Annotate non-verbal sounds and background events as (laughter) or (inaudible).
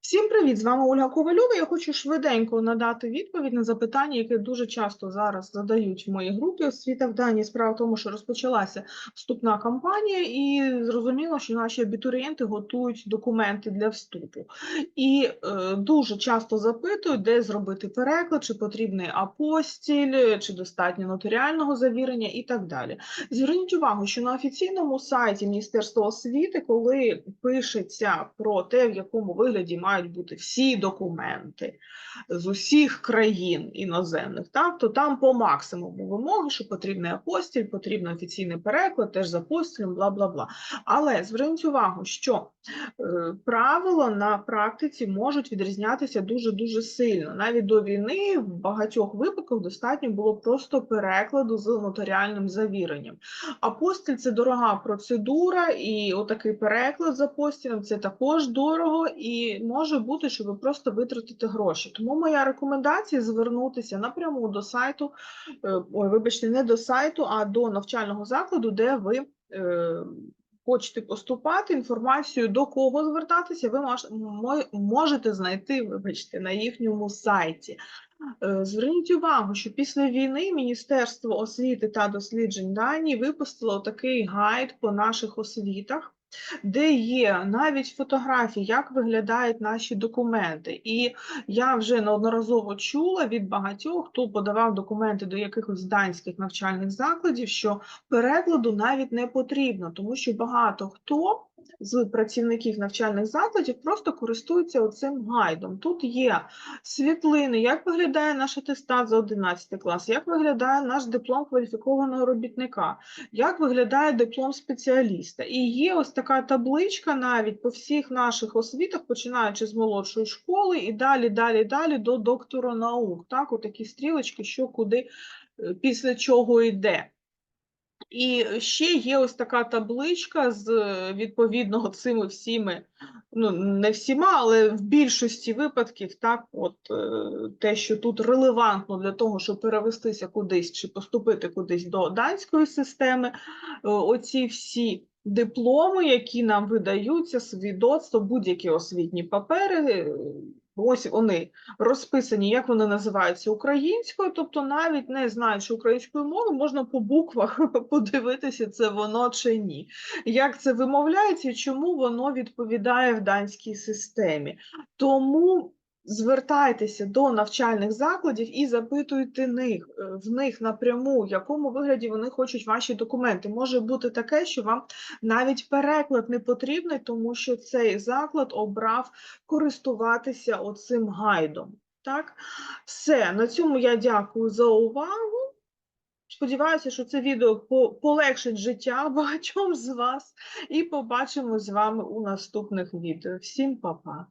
Всім привіт! З вами Ольга Ковальова. Я хочу швиденько надати відповідь на запитання, яке дуже часто зараз задають в моїй групі освіта в Данії. Справа в тому, що розпочалася вступна кампанія, і зрозуміло, що наші абітурієнти готують документи для вступу. І е, дуже часто запитують, де зробити переклад, чи потрібний апостіль, чи достатньо нотаріального завірення і так далі. Зверніть увагу, що на офіційному сайті Міністерства освіти, коли пишеться про те, в якому вигляді мають бути всі документи з усіх країн іноземних, так, то там по максимуму вимоги, що потрібний апостіль, потрібен офіційний переклад, теж з апостілем, бла бла бла. Але зверніть увагу, що е, правила на практиці можуть відрізнятися дуже дуже сильно. Навіть до війни в багатьох випадках достатньо було просто перекладу з нотаріальним завіренням. Апостіль це дорога процедура, і отакий переклад з апостілем це також дорого, і може бути, що ви просто витратите гроші. Тому моя рекомендація звернутися напряму до сайту, е, ой, вибачте, не до сайту, а до навчального закладу, де ви. е, Хочете поступати інформацію, до кого звертатися, ви мож- мо- можете знайти, вибачте, на їхньому сайті. Е, Зверніть увагу, що після війни Міністерство освіти та досліджень Данії випустило такий гайд по наших освітах, де є навіть фотографії, як виглядають наші документи. І я вже неодноразово чула від багатьох, хто подавав документи до якихось данських навчальних закладів, що перекладу навіть не потрібно, тому що багато хто з працівників навчальних закладів просто користуються оцим гайдом. Тут є світлини, як виглядає наш атестат за 11 клас, як виглядає наш диплом кваліфікованого робітника, як виглядає диплом спеціаліста. І є ось така табличка навіть по всіх наших освітах, починаючи з молодшої школи і далі, далі, далі до доктора наук. Так, отакі стрілочки, що куди е, після чого йде. І ще є ось така табличка з е, відповідно (laughs) цими всіми, ну не всіма, але в більшості випадків, так, от е, те, що тут релевантно для того, щоб перевестися кудись чи поступити кудись до данської системи, е, оці всі дипломи, які нам видаються, свідоцтво, будь-які освітні папери. Ось вони розписані, як вони називаються українською, тобто навіть не знаючи української мови, можна по буквах (laughs) подивитися, це воно чи ні. Як це вимовляється чому воно відповідає в данській системі. Тому звертайтеся до навчальних закладів і запитуйте них, е, в них напряму, в якому вигляді вони хочуть ваші документи. Може бути таке, що вам навіть переклад не потрібний, тому що цей заклад обрав користуватися оцим гайдом. Так, все, на цьому я дякую за увагу. Сподіваюся, що це відео полегшить життя (laughs) багатьом з вас, і побачимось з вами у наступних відео. Всім па-па!